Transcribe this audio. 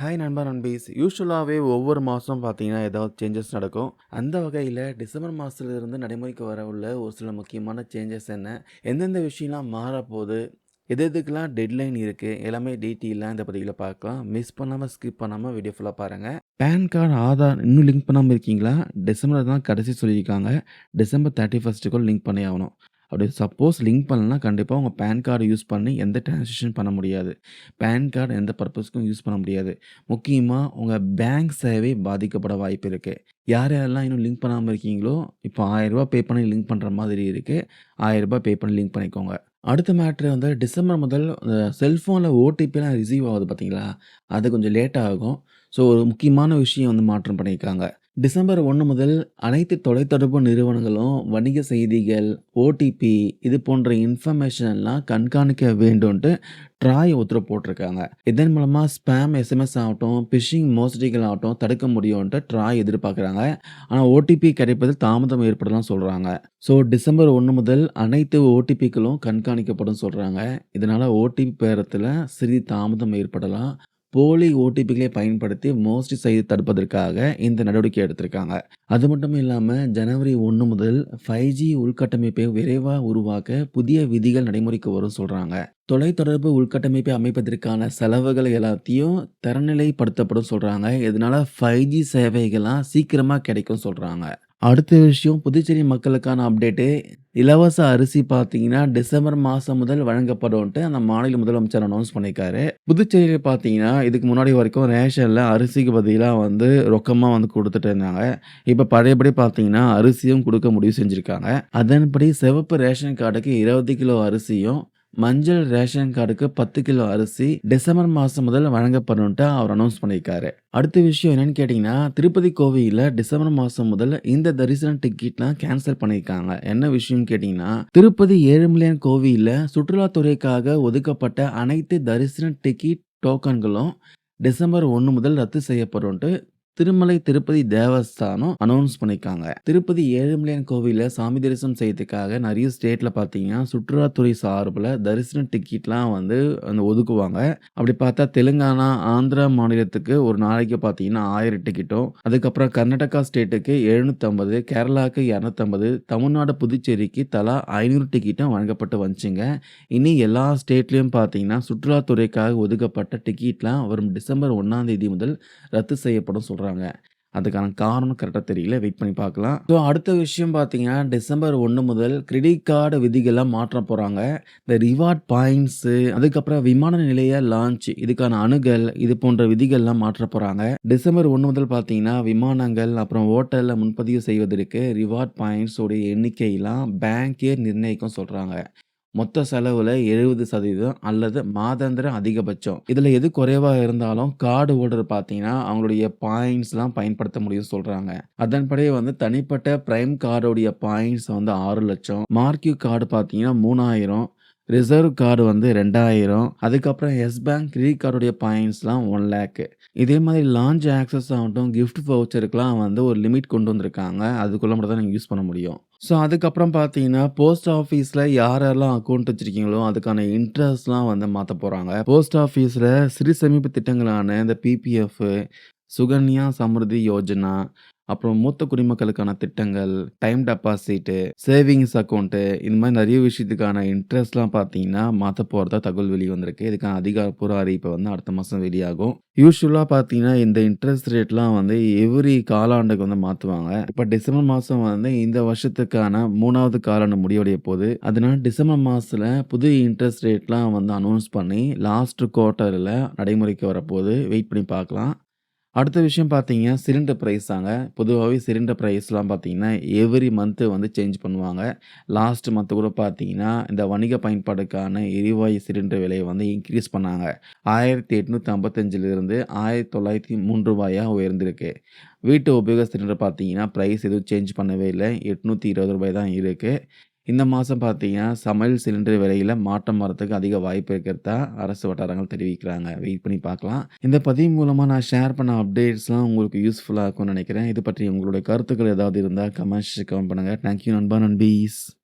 Hi நண்பா நண்பீஸ். யூஸ்வலாகவே ஒவ்வொரு மாதம் பார்த்தீங்கன்னா ஏதாவது சேஞ்சஸ் நடக்கும். அந்த வகையில் டிசம்பர் மாதத்துலேருந்து நடைமுறைக்கு வர உள்ள ஒரு சில முக்கியமான சேஞ்சஸ் என்ன? எந்தெந்த விஷயம்லாம் மாறப்போகுது? எது எதுக்கெலாம் டெட்லைன் இருக்குது எல்லாமே டீட்டெயிலாக இந்த பதிவில் பார்க்கலாம் மிஸ் பண்ணாமல் ஸ்கிப் பண்ணாமல் வீடியோ ஃபுல்லாக பாருங்கள் பேன் கார்டு ஆதார் இன்னும் லிங்க் பண்ணாமல் இருக்கீங்களா? டிசம்பர் தான் கடைசி சொல்லியிருக்காங்க. டிசம்பர் தேர்ட்டி ஃபஸ்ட்டுக்குள் லிங்க் பண்ணி ஆகணும். அப்படி சப்போஸ் லிங்க் பண்ணலனா கண்டிப்பாக உங்கள் பேன் கார்டு யூஸ் பண்ணி எந்த டிரான்சாக்ஷன் பண்ண முடியாது. பேன் கார்டு எந்த பர்பஸ்க்கும் யூஸ் பண்ண முடியாது. முக்கியமாக உங்கள் பேங்க் சேவை பாதிக்கப்பட வாய்ப்பு இருக்குது யார் யாரெல்லாம் இன்னும் லிங்க் பண்ணாமல் இருக்கீங்களோ இப்போ ஆயிரரூபா பே பண்ணி லிங்க் பண்ணுற மாதிரி இருக்குது ஆயிரரூபா பே பண்ணி லிங்க் பண்ணிக்கோங்க. அடுத்த மேட்ரு வந்து டிசம்பர் முதல் செல்ஃபோனில் ஓடிபிலாம் ரிசீவ் ஆகுது பார்த்தீங்களா அது கொஞ்சம் லேட் ஆகும். ஸோ ஒரு முக்கியமான விஷயம் வந்து மாற்றம் பண்ணியிருக்காங்க. டிசம்பர் ஒன்று முதல் அனைத்து தொலைத்தொடர்பு நிறுவனங்களும் வணிக செய்திகள் ஓடிபி இது போன்ற இன்ஃபர்மேஷன்லாம் கண்காணிக்க வேண்டும்ன்ட்டு ட்ராய் உத்தரவு போட்டிருக்காங்க. இதன் மூலமாக ஸ்பேம் எஸ்எம்எஸ் ஆகட்டும் பிஷிங் மோசடிகள் ஆகட்டும் தடுக்க முடியும்ன்ட்டு ட்ராய் எதிர்பார்க்குறாங்க. ஆனால் ஓடிபி கிடைப்பதில் தாமதம் ஏற்படலாம் சொல்கிறாங்க ஸோ டிசம்பர் ஒன்று முதல் அனைத்து ஓடிபிக்களும் கண்காணிக்கப்படும் சொல்கிறாங்க இதனால் ஓடிபி பேரத்தில் சிறிது தாமதம் ஏற்படலாம். போலி ஓடிபிகளை பயன்படுத்தி மோஸ்டி செய்து தடுப்பதற்காக இந்த நடவடிக்கை எடுத்திருக்காங்க. அது மட்டும் இல்லாமல் ஜனவரி ஒன்று முதல் ஃபைவ் ஜி உள்கட்டமைப்பை விரைவாக உருவாக்க புதிய விதிகள் நடைமுறைக்கு வரும் சொல்கிறாங்க தொலைத்தொடர்பு உள்கட்டமைப்பை அமைப்பதற்கான செலவுகள் எல்லாத்தையும் தரநிலைப்படுத்தப்படும் சொல்கிறாங்க இதனால் ஃபைவ் ஜி சேவைகள்லாம் சீக்கிரமாக கிடைக்கும் சொல்கிறாங்க அடுத்த விஷயம் புதுச்சேரி மக்களுக்கான அப்டேட்டு இலவச அரிசி பார்த்தீங்கன்னா டிசம்பர் மாதம் முதல் வழங்கப்படும்ட்டு அந்த மாநில முதலமைச்சர் அனௌன்ஸ் பண்ணியிருக்காரு. புதுச்சேரியில் பார்த்தீங்கன்னா இதுக்கு முன்னாடி வரைக்கும் ரேஷனில் அரிசிக்கு பதிலாக வந்து ரொக்கமாக வந்து கொடுத்துட்டு இருந்தாங்க. இப்போ பழையபடி பார்த்தீங்கன்னா அரிசியும் கொடுக்க முடிவு செஞ்சுருக்காங்க. அதன்படி சிவப்பு ரேஷன் கார்டுக்கு இருபது கிலோ அரிசியும் மஞ்சள் ரேஷன் கார்டுக்கு பத்து கிலோ அரிசி டிசம்பர் மாதம் முதல் வழங்கப்படும்ட்டு அவர் அனௌன்ஸ் பண்ணியிருக்காரு. அடுத்த விஷயம் என்னன்னு கேட்டிங்கன்னா திருப்பதி கோவிலில் டிசம்பர் மாதம் முதல் இந்த தரிசன டிக்கெட்லாம் கேன்சல் பண்ணியிருக்காங்க. என்ன விஷயம்னு கேட்டிங்கன்னா திருப்பதி ஏழுமலையான் கோவிலில் சுற்றுலாத்துறைக்காக ஒதுக்கப்பட்ட அனைத்து தரிசன டிக்கெட் டோக்கன்களும் டிசம்பர் ஒன்று முதல் ரத்து செய்யப்படும்ட்டு திருமலை திருப்பதி தேவஸ்தானம் அனௌன்ஸ் பண்ணியிருக்காங்க திருப்பதி ஏழுமலையான் கோவிலில் சாமி தரிசனம் செய்யறதுக்காக நிறைய ஸ்டேட்டில் பாத்தீங்கன்னா சுற்றுலாத்துறை சார்பில் தரிசன டிக்கெட்லாம் வந்து அந்த ஒதுக்குவாங்க. அப்படி பார்த்தா தெலுங்கானா ஆந்திரா மாநிலத்துக்கு ஒரு நாளைக்கு பார்த்தீங்கன்னா ஆயிரம் டிக்கெட்டும் அதுக்கப்புறம் கர்நாடகா ஸ்டேட்டுக்கு எழுநூத்தம்பது கேரளாவுக்கு இரநூத்தம்பது தமிழ்நாடு புதுச்சேரிக்கு தலா ஐநூறு டிக்கெட்டும் வழங்கப்பட்டு வந்துச்சுங்க. இனி எல்லா ஸ்டேட்லேயும் பார்த்தீங்கன்னா சுற்றுலாத்துறைக்காக ஒதுக்கப்பட்ட டிக்கெட்லாம் வரும் டிசம்பர் ஒன்றாம் தேதி முதல் ரத்து செய்யப்படும் சொல்கிறாங்க சொல்கிறாங்க அதுக்கான காரணம் கரெக்டாக தெரியல. வெயிட் பண்ணி பார்க்கலாம். ஸோ அடுத்த விஷயம் பார்த்தீங்கன்னா டிசம்பர் ஒன்று முதல் கிரெடிட் கார்டு விதிகள்லாம் மாற்ற போகிறாங்க இந்த ரிவார்ட் பாயிண்ட்ஸு அதுக்கப்புறம் விமான நிலைய லான்ச் இதுக்கான அணுகல் இது போன்ற விதிகள்லாம் மாற்ற போகிறாங்க டிசம்பர் ஒன்று முதல் பார்த்தீங்கன்னா விமானங்கள் அப்புறம் ஹோட்டலில் முன்பதிவு செய்வதற்கு ரிவார்ட் பாயிண்ட்ஸோடைய எண்ணிக்கையெல்லாம் பேங்கே நிர்ணயிக்கும் சொல்கிறாங்க மொத்த செலவுல எழுபது சதவீதம் அல்லது மாதாந்திர அதிகபட்சம். இதுல எது குறைவா இருந்தாலும் கார்டு ஹோல்டர் பார்த்தீங்கன்னா, அவங்களுடைய பாயிண்ட்ஸ்லாம் பயன்படுத்த முடியும்னு சொல்றாங்க. அதன்படி வந்து தனிப்பட்ட பிரைம் கார்டுடைய பாயிண்ட்ஸ் வந்து ஆறு லட்சம் மார்க்யூ கார்டு பார்த்தீங்கன்னா மூணாயிரம் ரிசர்வ் கார்டு வந்து ரெண்டாயிரம். அதுக்கப்புறம் எஸ் பேங்க் கிரெடிட் கார்டுடைய பாயிண்ட்ஸ்லாம் ஒன் லேக்கு இதே மாதிரி லான்ச் ஆக்சஸ் ஆகட்டும் கிஃப்ட் வவுச்சருக்குலாம் வந்து ஒரு லிமிட் கொண்டு வந்திருக்காங்க. அதுக்குள்ளே மட்டும் தான் நீங்கள் யூஸ் பண்ண முடியும். ஸோ அதுக்கப்புறம் பார்த்தீங்கன்னா போஸ்ட் ஆஃபீஸில் யார் யாரெல்லாம் அக்கௌண்ட் வச்சுருக்கீங்களோ அதுக்கான இன்ட்ரெஸ்ட்லாம் வந்து மாற்ற போகிறாங்க போஸ்ட் ஆஃபீஸில் சிறு சேமிப்பு திட்டங்களான இந்த பிபிஎஃப் சுகன்யா சமிருதி யோஜனா அப்புறம் மூத்த குடிமக்களுக்கான திட்டங்கள், டைம் டெபாசிட்டு, சேவிங்ஸ் அக்கௌண்ட்டு இந்த மாதிரி நிறைய விஷயத்துக்கான இன்ட்ரெஸ்ட்லாம் பார்த்தீங்கன்னா, மாற்ற போகிறதா தகவல் வெளியே வந்திருக்கு. இதுக்கான அதிகாரப்பூர்வ அறிவிப்பை வந்து அடுத்த மாதம் வெளியாகும். யூஸ்வலாக பார்த்தீங்கன்னா, இந்த இன்ட்ரெஸ்ட் ரேட்லாம் வந்து எவ்ரி காலாண்டுக்கு வந்து மாற்றுவாங்க இப்போ டிசம்பர் மாதம் வந்து இந்த வருஷத்துக்கான மூணாவது காலாண்டு முடிவடைய போது. அதனால டிசம்பர் மாதத்தில் புது இன்ட்ரெஸ்ட் ரேட்லாம் வந்து அனௌன்ஸ் பண்ணி, லாஸ்ட் குவார்ட்டரில் நடைமுறைக்கு வரப்போது. வெயிட் பண்ணி பார்க்கலாம். அடுத்த விஷயம் பார்த்தீங்கன்னா சிலிண்டர் ப்ரைஸ் தாங்க. பொதுவாகவே சிலிண்டர் ப்ரைஸ்லாம் பார்த்தீங்கன்னா, எவ்ரி மந்த்து வந்து சேஞ்ச் பண்ணுவாங்க. லாஸ்ட் மந்த்து கூட பார்த்தீங்கன்னா, இந்த வணிக பயன்பாடுக்கான எரிவாயு சிலிண்டர் விலையை வந்து இன்க்ரீஸ் பண்ணாங்க. ஆயிரத்தி எட்நூற்றி ஐம்பத்தஞ்சிலேருந்து ஆயிரத்தி தொள்ளாயிரத்தி மூன்று ரூபாயாக உயர்ந்திருக்கு. வீட்டு உபயோக சிலிண்டர் பார்த்தீங்கன்னா, ப்ரைஸ் எதுவும் சேஞ்ச் பண்ணவே இல்லை எட்நூற்றி இருபது ரூபாய் தான் இருக்குது இந்த மாதம் பார்த்தீங்கன்னா, சமையல் சிலிண்டர் விலையில் மாற்றம் வரத்துக்கு அதிக வாய்ப்பு இருக்கிறதா அரசு வட்டாரங்கள் தெரிவிக்கிறாங்க. வெயிட் பண்ணி பார்க்கலாம். இந்த பதிவு மூலமாக நான் ஷேர் பண்ண அப்டேட்ஸ்லாம் உங்களுக்கு யூஸ்ஃபுல்லாக இருக்கும்னு நினைக்கிறேன். இது பற்றி உங்களுடைய கருத்துக்கள் ஏதாவது இருந்தால் கமெண்ட்ஸ் கமெண்ட் பண்ணுங்கள் தேங்க் யூ நண்பா, நண்பீஸ்.